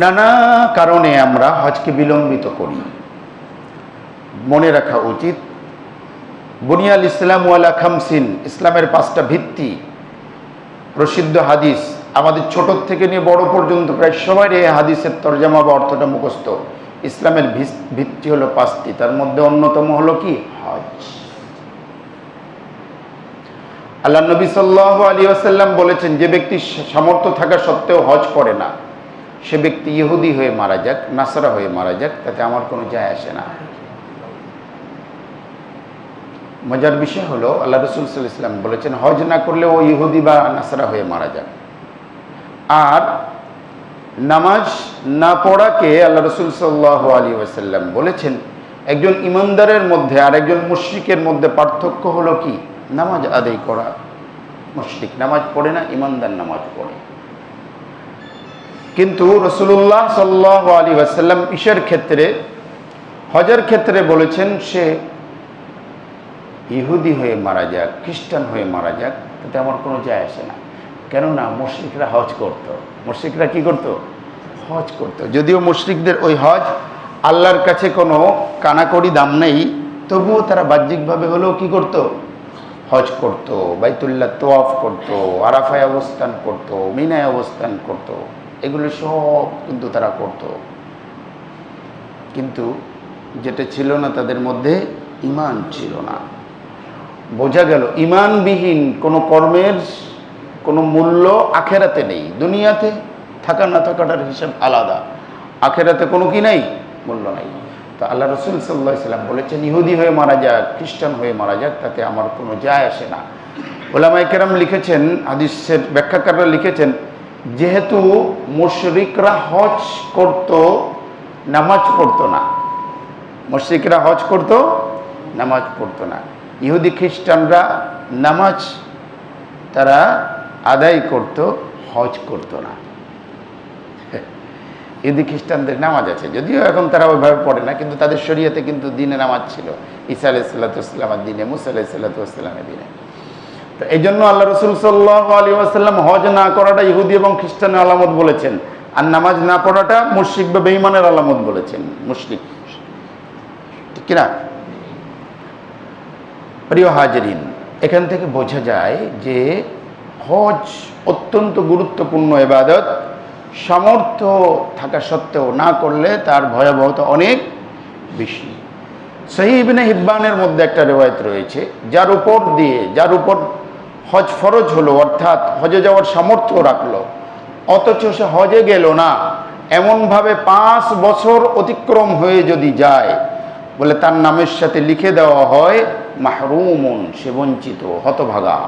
নানা কারণে আমরা হজকে বিলম্বিত করি। মনে রাখা উচিত, বুনিয়াল ইসলাম ওয়ালা খামসিন, ইসলামের পাঁচটা ভিত্তি, প্রসিদ্ধ হাদিস, আমাদের ছোট থেকে নিয়ে বড় পর্যন্ত প্রায় সবার এই হাদিসের তর্জামা বা অর্থটা মুখস্থ। ইসলামের ভিত্তি হলো পাঁচটি, তার মধ্যে অন্যতম হলো কি? হজ। আল্লাহ নবী সাল্লাহ আলী আসাল্লাম বলেছেন, যে ব্যক্তি সামর্থ্য থাকা সত্ত্বেও হজ করে না, সে ব্যক্তি ইহুদি হয়ে মারা যাক, নাসারা হয়ে মারা যাক, তাতে আমার কোনো যায় আসে না। মজার বিষয় হলো, আল্লাহ রসুল ইসলাম বলেছেন, হজ না করলে ও ইহুদি বা নাসারা হয়ে মারা যাক। আর নামাজ না পড়াকে আল্লাহ রসুল সাল্লাহ আলী ওয়াসাল্লাম বলেছেন, একজন ইমানদারের মধ্যে আর একজন মুশ্রিকের মধ্যে পার্থক্য হলো কি? নামাজ আদায় করা মুশরিক। নামাজ পড়ে না, ইমানদার নামাজ পড়ে। কিন্তু রসুল্লাহ সাল্লাহ আলী ওয়াসাল্লাম ইসের ক্ষেত্রে, হজের ক্ষেত্রে বলেছেন, সে ইহুদি হয়ে মারা যাক, খ্রিস্টান হয়ে মারা যাক, তাতে আমার কোনো যায় আসে না। কেননা মুশ্রিকরা হজ করত। মুশ্রিকরা কি করত? হজ করত। যদিও মুশ্রিকদের ওই হজ আল্লাহর কাছে কোনো কানাকড়ি দাম নেই, তবুও তারা বাহ্যিকভাবে হলেও কি করত? হজ করত, বাইতুল্লাহ তোয়াফ করত, আরাফায় অবস্থান করত, মিনায় অবস্থান করত, এগুলো সব কিন্তু তারা করত। কিন্তু যেটা ছিল না, তাদের মধ্যে ইমান ছিল না। বোঝা গেল, ইমানবিহীন কোনো কর্মের কোনো মূল্য আখেরাতে নেই। দুনিয়াতে থাকা না থাকাটার হিসাব আলাদা। আখেরাতে কোনো কি নাই? মূল্য নাই। তো আল্লাহ রসুল সাল্লাহ সাল্লাম বলেছেন, ইহুদি হয়ে মারা যাক, খ্রিস্টান হয়ে মারা যাক, তাতে আমার কোনো যায় আসে না। ওলামাই কেরাম লিখেছেন, হাদিসের ব্যাখ্যাকাররা লিখেছেন, যেহেতু মুশরিকরা হজ করত, নামাজ পড়তো না। মুশরিকরা হজ করত, নামাজ পড়তো না। ইহুদি খ্রিস্টানরা নামাজ তারা আদায় করত, হজ করত না। ইহুদি খ্রিস্টানদের নামাজ আছে। যদিও এখন তারা ওইভাবে পড়ে না, কিন্তু তাদের শরীয়তে কিন্তু দিনে নামাজ ছিল। ঈসা আলাইসাল্লাতুসলামের দিনে, মুসা আলাইসাল্লাতুসলামের দিনে। তো এই জন্য আল্লাহ রসুল সাল্লাহ আলী আসাল্লাম হজ না করাটা ইহুদি এবং খ্রিস্টানের আলামত বলেছেন। আর নামাজ না পড়াটা মুশ্রিক বা বেইমানের আলামত বলেছেন, মুশরিক। ঠিক কিনা প্রিয় হাজরিন, এখান থেকে বোঝা যায় যে হজ অত্যন্ত গুরুত্বপূর্ণ এবাদত সামর্থ্য থাকা সত্ত্বেও না করলে তার ভয়াবহতা অনেক বেশি। সহিবিনে হিব্বানের মধ্যে একটা রেওয়ায়ত রয়েছে, যার উপর দিয়ে, যার উপর হজ ফরজ হলো, অর্থাৎ হজে যাওয়ার সামর্থ্য রাখল, অথচ সে হজে গেল না। এমনভাবে পাঁচ বছর অতিক্রম হয়ে যদি যায়, বলে তার নামের সাথে লিখে দেওয়া হয়, মাহরুমন, সে বঞ্চিত, হতভাগা।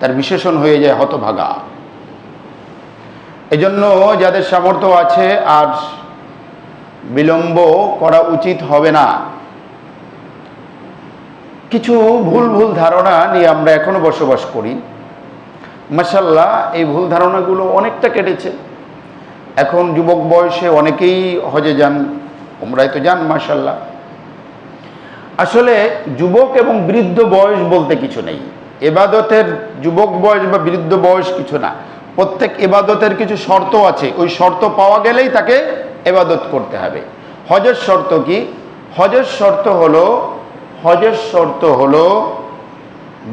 তার বিশেষণ হয়ে যায় হতভাগা। এজন্য যাদের সামর্থ্য আছে আর বিলম্ব করা উচিত হবে না। কিছু ভুল ভুল ধারণা নিয়ে আমরা এখনও বসবাস করি। মাসাল্লাহ এই ভুল ধারণাগুলো অনেকটা কেটেছে। এখন যুবক বয়সে অনেকেই হজে যান ওমরাই তো যান মাসাল্লাহ আসলে যুবক এবং বৃদ্ধ বয়স বলতে কিছু নেই। এবাদতের যুবক বয়স বা বৃদ্ধ বয়স কিছু না। প্রত্যেক এবাদতের কিছু শর্ত আছে। ওই শর্ত পাওয়া গেলেই তাকে এবাদত করতে হবে। হজের শর্ত কি? হজের শর্ত হলো, হজের শর্ত হলো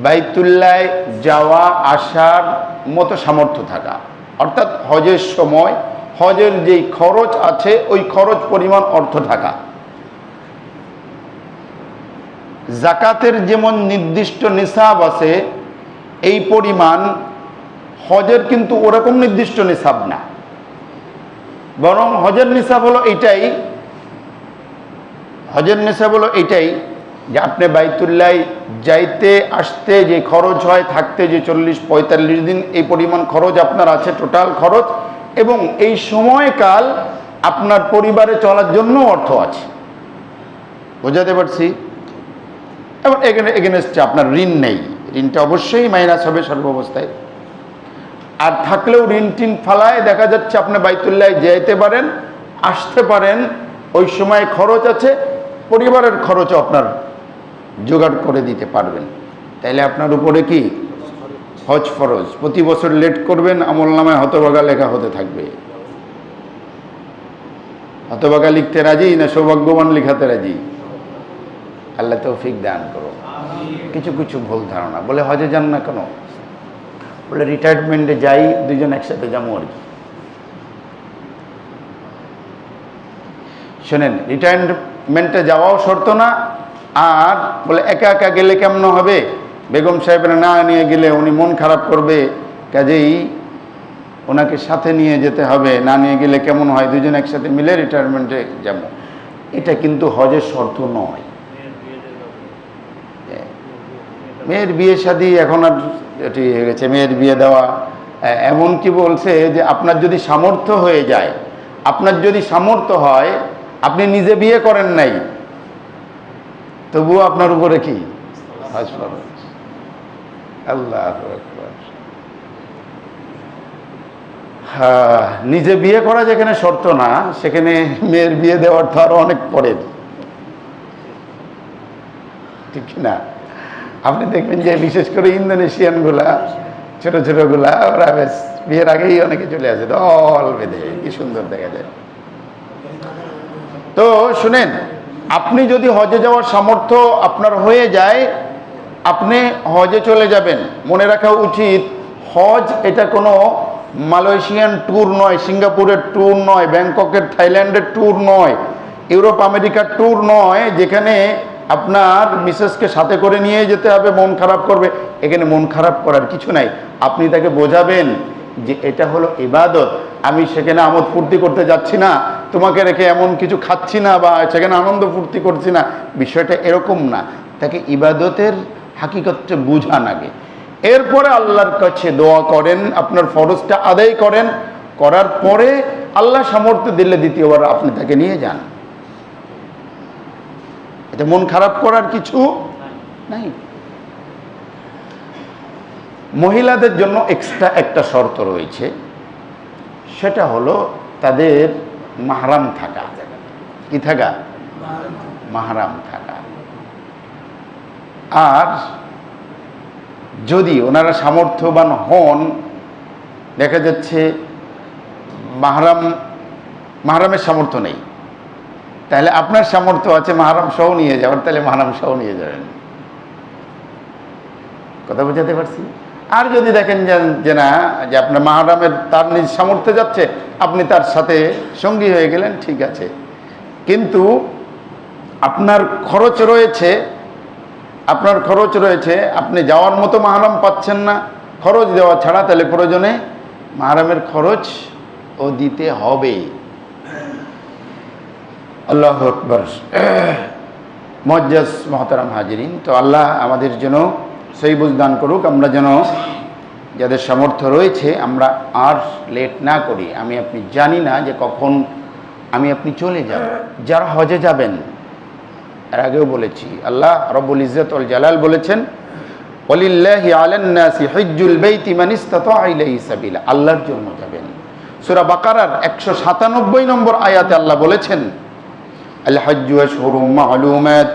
বাইতুল্লায় যাওয়া, আসার মতো সামর্থ্য থাকা। অর্থাৎ হজের সময় হজের যেই খরচ আছে, ওই খরচ পরিমাণ অর্থ থাকা। জাকাতের যেমন নির্দিষ্ট নিসাব আছে, এই পরিমাণ হজের কিন্তু ওরকম নির্দিষ্ট নিসাব না। বরং হজের নিসাব হলো এটাই, হজের নিসাব হলো এটাই যে আপনি বাইতুল্লায় যাইতে, আসতে যে খরচ হয়, থাকতে যে চল্লিশ, পঁয়তাল্লিশ দিন এই পরিমাণ খরচ আপনার আছে টোটাল খরচ, এবং এই সময়কাল আপনার পরিবারে চলার জন্য অর্থ আছে। বোঝাতে পারছি? এবং এখানে এগেনস্টে আপনার ঋণ নেই। ঋণটা অবশ্যই মাইনাস হবে সর্বাবস্থায়। আর থাকলেও ঋণ টিন ফালায়, দেখা যাচ্ছে আপনি বাইতুল্লায় যেতে পারেন, আসতে পারেন, ওই সময় খরচ আছে, পরিবারের খরচও আপনার জোগাড় করে দিতে পারবেন। তাইলে আপনার উপরে কি? হজ ফরজ। প্রতি বছর লেট করবেন, আমল নামায় হতভাগা লেখা হতে থাকবে। হতভাগা লিখতে রাজি না সৌভাগ্যবান লিখাতে রাজি? আল্লাহ তৌফিক দান করো কিছু কিছু ভুল ধারণা। বলে হজে যান না কেন? বলে রিটায়ারমেন্টে যাই দুজন একসাথে যাব আর কি। শোনেন রিটায়ারমেন্টে যাওয়াও শর্ত না, আর বলে একা একা গেলে কেমন হবে? বেগম সাহেবের না নিয়ে গেলে উনি মন খারাপ করবে, কাজেই ওনাকে সাথে নিয়ে যেতে হবে, না নিয়ে গেলে কেমন হয়? দুজন একসাথে মিলে রিটায়ারমেন্টে যাব। এটা কিন্তু হজের শর্ত নয়। মেয়ের বিয়ে শাদি এখন আর এটি হয়ে গেছে, মেয়ের বিয়ে দেওয়া। এমন কি বলছে যে আপনার যদি সামর্থ্য হয়ে যায়, আপনার যদি সামর্থ্য হয়, আপনি নিজে বিয়ে করেন নাই, তবুও আপনার উপরে কি? আল্লাহ হ্যাঁ নিজে বিয়ে করা যেখানে শর্ত না, সেখানে মেয়ের বিয়ে দেওয়ার তো আরও অনেক পরের। ঠিক না? আপনি দেখবেন যে বিশেষ করে ইন্দোনেশিয়ানগুলা ছোট ছোটগুলা ওরা বেশ বিয়ের আগেই অনেকে চলে আসে দল বেঁধে, কি সুন্দর দেখা যায়। তো শুনেন, আপনি যদি হজে যাওয়ার সামর্থ্য আপনার হয়ে যায়, আপনি হজে চলে যাবেন। মনে রাখা উচিত, হজ এটা কোনো মালয়েশিয়ান ট্যুর নয়, সিঙ্গাপুরের ট্যুর নয়, ব্যাংককের থাইল্যান্ডের ট্যুর নয়, ইউরোপ আমেরিকার ট্যুর নয়, যেখানে আপনার মিসেসকে সাথে করে নিয়ে যেতে হবে, মন খারাপ করবে। এখানে মন খারাপ করার কিছু নাই। আপনি তাকে বোঝাবেন যে এটা হলো ইবাদত। আমি সেখানে আমোদ ফুর্তি করতে যাচ্ছি না, তোমাকে রেখে এমন কিছু খাচ্ছি না বা সেখানে আনন্দ ফুর্তি করছি না। বিষয়টা এরকম না। তাকে ইবাদতের হাকিকতটা বুঝান আগে। এরপরে আল্লাহর কাছে দোয়া করেন, আপনার ফরজটা আদায় করেন। করার পরে আল্লাহ সামর্থ্য দিলে দ্বিতীয়বার আপনি তাকে নিয়ে যান। এতে মন খারাপ করার কিছু নাই। মহিলাদের জন্য এক্সট্রা একটা শর্ত রয়েছে, সেটা হলো তাদের মাহারাম থাকা। কি থাকা? মাহারাম থাকা। আর যদি ওনারা সামর্থ্যবান হন, দেখা যাচ্ছে মাহারাম, মাহারামের সামর্থ্য নেই। তাহলে আপনার সামর্থ্য আছে মাহারাম সহ নিয়ে যাওয়ার, তাহলে মাহারাম সহ নিয়ে যাবেন। কথা বোঝাতে পারছি? আর যদি দেখেন যে- না, যে আপনার মাহারামের তার নিজ সামর্থ্য যাচ্ছে, আপনি তার সাথে সঙ্গী হয়ে গেলেন, ঠিক আছে। কিন্তু আপনার খরচ রয়েছে, আপনার খরচ রয়েছে, আপনি যাওয়ার মতো মাহারাম পাচ্ছেন না, খরচ দেওয়া ছাড়া তাহলে প্রয়োজনে মাহারামের খরচ ও দিতে হবে। আল্লাহ আকবর। মজ্জাজ মহতারাম হাজিরিন, তো আল্লাহ আমাদের জন্য সেই বুঝদান করুক, আমরা যেন যাদের সামর্থ্য রয়েছে, আমরা আর লেট না করি। আমি আপনি জানি না যে কখন আমি আপনি চলে যাব, যারা হজে যাবেন। এর আগেও বলেছি, আল্লাহ রব্বুল ইজ্জতুল জালাল বলেছেন আল্লাহর জন্য যাবেন। সূরা বাকারার 197 নম্বর আয়াতে আল্লাহ বলেছেন আল হজ্জু আশহুরুম মা'লুমাত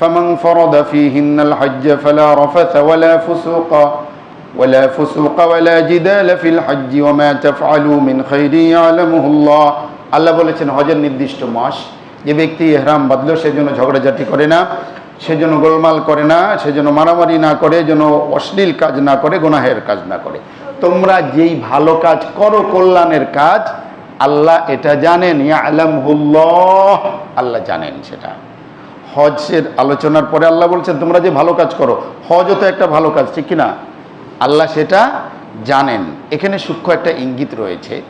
ফামান ফারাদা ফীহিন্না আল হজ্জ ফালা রাফাথা ওয়ালা ফুসুকা ولا فسوق ولا جدال في الحج وما تفعلوا من خير يعلمه الله আল্লাহ বলেছেন হজের নির্দিষ্ট মাস যে ব্যক্তি এহরাম বাঁধলো সেজন্য ঝগড়াঝাটি করে না সেজন্য গোলমাল করে না সেজন্য মারামারি না করে যেন অশ্লীল কাজ না করে গুনাহের কাজ না করে তোমরা যেই ভালো কাজ করো কল্যাণের কাজ আল্লাহ এটা জানেন, ইয়ালামহুল্লাহ। আল্লাহ জানেন সেটা। হজের আলোচনার পরে আল্লাহ বলছেন, তোমরা যে ভালো কাজ করো হজও তো একটা ভালো কাজ, ঠিক কিনা? আল্লাহ সেটা জানেন। এখানে সূক্ষ্ম একটা ইঙ্গিত রয়েছে।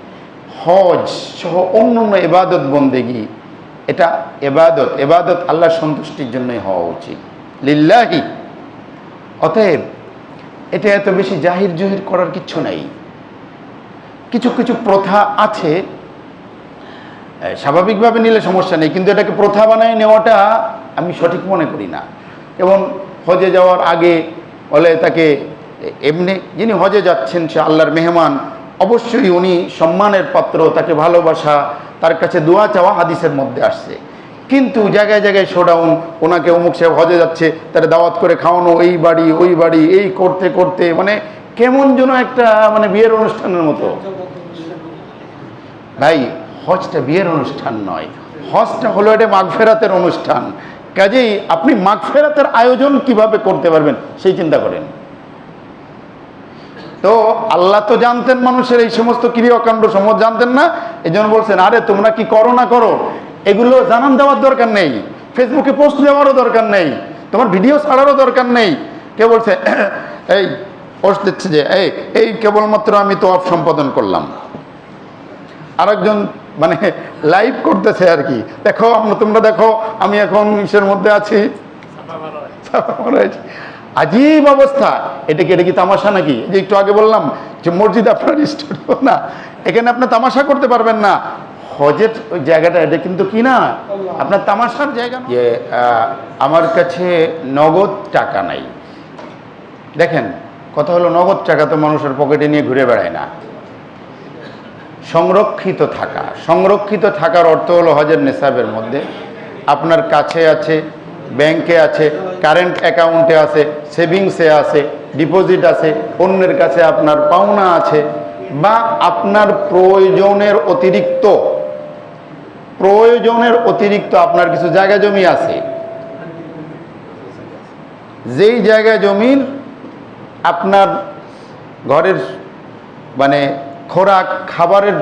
হজ সহ অন্য অন্য এবাদত বন্দেগি, এটা এবাদত এবাদত আল্লাহ সন্তুষ্টির জন্যই হওয়া উচিত। লিল্লাহি। অতএব, এটা এত বেশি জাহির জহির করার কিচ্ছু নাই। কিছু কিছু প্রথা আছে স্বাভাবিকভাবে নিলে সমস্যা নেই, কিন্তু এটাকে প্রথা বানায় নেওয়াটা আমি সঠিক মনে করি না। এবং হজে যাওয়ার আগে বলে তাকে এমনি যিনি হজে যাচ্ছেন, সে আল্লাহর মেহমান, অবশ্যই উনি সম্মানের পাত্র, তাকে ভালোবাসা, তার কাছে দোয়া চাওয়া হাদিসের মধ্যে আসছে। কিন্তু জায়গায় জায়গায় শোডাউন ওনাকে অমুক সাহেব হজে যাচ্ছে, তারা দাওয়াত করে খাওয়ানো, এই বাড়ি, ওই বাড়ি, এই করতে করতে মানে কেমন যেন একটা মানে বিয়ের অনুষ্ঠানের মতো। ভাই হজটা বিয়ের অনুষ্ঠান নয়। হজটা হলো এটা মাগফেরাতের অনুষ্ঠান। কাজেই আপনি মাগফেরাতের আয়োজন কীভাবে করতে পারবেন সেই চিন্তা করেন। তো আল্লাহ তো জানতেন মানুষের এই সমস্ত ক্রিয়াকাণ্ড সমজ জানতেন না এই জন্য বলছেন, আরে, তোমরা কি করো না করো? এগুলো জানান দেওয়ার দরকার নেই। ফেসবুকে পোস্ট দেওয়ারও দরকার নেই। তোমার ভিডিও ছাড়ারও দরকার নেই। কে বলছে, এই, পোস্ট দিচ্ছে যে, এই এই কেবলমাত্র আমি তো অফ সম্পাদন করলাম। আরেকজন মানে লাইভ করতেছে আর কি। দেখো, তোমরা দেখো, আমি এখন ইসের মধ্যে আছি। আজীব অবস্থা। এটা কি এটা কি তামাশা নাকি? যে একটু আগে বললাম যে মসজিদ আপনার স্টুডিও না। এখানে আপনি তামাশা করতে পারবেন না। হজের ওই জায়গাটা, এটা কিন্তু কি না? আপনার তামাশার জায়গা যে আমার কাছে নগদ টাকা নাই। দেখেন, কথা হলো নগদ টাকা তো মানুষের পকেটে নিয়ে ঘুরে বেড়ায় না। সংরক্ষিত থাকা। সংরক্ষিত থাকার অর্থ হলো হজের নেশাবের মধ্যে। আপনার কাছে আছে, ব্যাংকে আছে, কারেন্ট অ্যাকাউন্টে আছে, সেভিংসে আছে, ডিপোজিট আছে, অন্যের কাছে আপনার পাওনা আছে বা আপনার প্রয়োজনের অতিরিক্ত প্রয়োজনের অতিরিক্ত আপনার কিছু জায়গা জমি আছে। যেই জায়গা জমির আপনার ঘরের মানে খোরাক খাবারের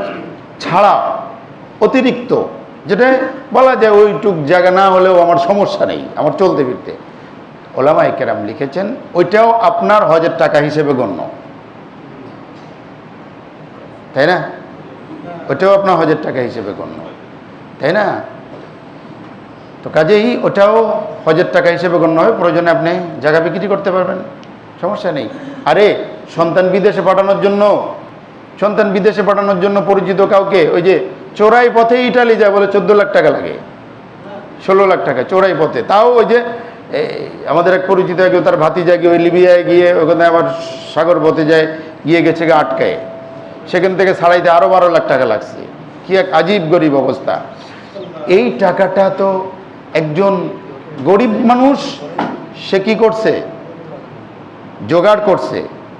ছাড়া অতিরিক্ত, যেটা বলা যায় ওইটুক জায়গা না হলেও আমার সমস্যা নেই, আমার চলতে ফিরতে। ওলামাই কেরাম লিখেছেন, ওইটাও আপনার হজের টাকা হিসেবে গণ্য। তাই না? ওটাও আপনার হজের টাকা হিসেবে গণ্য। তাই না? তো কাজেই ওটাও হজের টাকা হিসেবে গণ্য হয় প্রয়োজনে আপনি জায়গা বিক্রি করতে পারবেন, সমস্যা নেই। আরে, সন্তান বিদেশে পাঠানোর জন্য সন্তান বিদেশে পাঠানোর জন্য পরিচিত কাউকে, ওই যে চোরাই পথে ইটালি যায় বলে চোদ্দ লাখ টাকা লাগে, ষোলো লাখ টাকা চোরাই পথে। তাও ওই যে আমাদের এক পরিচিত কেউ তার ভাতি যায় ওই লিবিয়ায় গিয়ে ওখানে আবার সাগর পথে যায়, গিয়ে গেছে গিয়ে আটকায়। সেখান থেকে ছাড়াইতে আরও বারো লাখ টাকা লাগছে। কি এক আজীব গরিব অবস্থা। এই টাকাটা তো একজন গরিব মানুষ, সে কি করছে? জোগাড় করছে।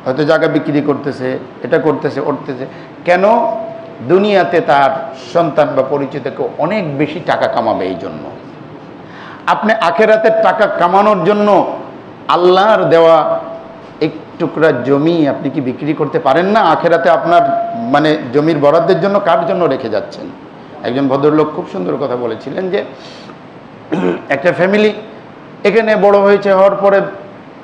হয়তো জায়গা বিক্রি করতেছে, এটা করতেছে করতেছে কেন? দুনিয়াতে তার সন্তান বা পরিচিতকে অনেক বেশি টাকা কামাবে এই জন্য। আপনি আখেরাতের টাকা কামানোর জন্য আল্লাহর দেওয়া এক টুকরা জমি আপনি কি বিক্রি করতে পারেন না? আখেরাতে আপনার মানে জমির বরাদ্দের জন্য কার জন্য রেখে যাচ্ছেন? একজন ভদ্রলোক খুব সুন্দর কথা বলেছিলেন যে, একটা ফ্যামিলি এখানে বড় হয়েছে হওয়ার পরে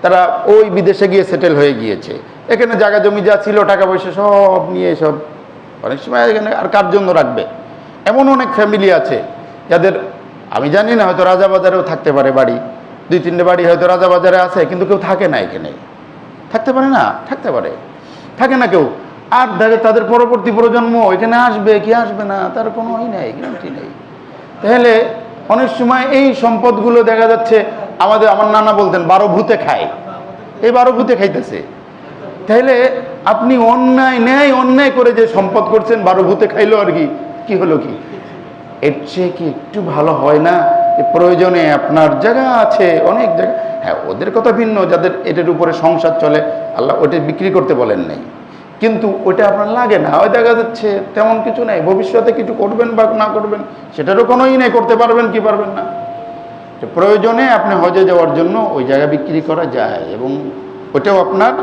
তারা ওই বিদেশে গিয়ে সেটেল হয়ে গিয়েছে। এখানে জায়গা জমি যা ছিল, টাকা পয়সা সব নিয়ে সব অনেক সময় এখানে আর কার জন্য রাখবে? এমন অনেক ফ্যামিলি আছে, যাদের আমি জানি না, হয়তো রাজাবাজারেও থাকতে পারে বাড়ি। দুই, তিনটে বাড়ি হয়তো রাজাবাজারে আছে, কিন্তু কেউ থাকে না এখানে। থাকতে পারে না? থাকতে পারে। থাকে না কেউ। আর দেখে তাদের পরবর্তী প্রজন্ম, এখানে আসবে কি আসবে না? তার কোনো ই নেই গ্যারান্টি নেই। তাহলে অনেক সময় এই সম্পদগুলো দেখা যাচ্ছে আমাদের, আমার নানা বলতেন, বারো ভূতে খায়। এই বারো ভূতে খাইতেছে। তাহলে আপনি অন্যায়, ন্যায়, অন্যায় করে যে সম্পদ করছেন, বারো ভূতে খাইলো আর কি কি হলো কি? এর চেয়ে কি একটু ভালো হয় না? প্রয়োজনে আপনার জায়গা আছে, অনেক জায়গা। হ্যাঁ ওদের কথা ভিন্ন, যাদের এটার উপরে সংসার চলে, আল্লাহ ওটা বিক্রি করতে বলেন নাই। কিন্তু ওটা আপনার লাগে না। ওই দেখা যাচ্ছে তেমন কিছু নেই। ভবিষ্যতে কিছু করবেন বা না করবেন, সেটারও কোনোই নেই, করতে পারবেন কি পারবেন না। তো প্রয়োজনে আপনি হজে যাওয়ার জন্য ওই জায়গা বিক্রি করা যায় এবং ওটাও আপনার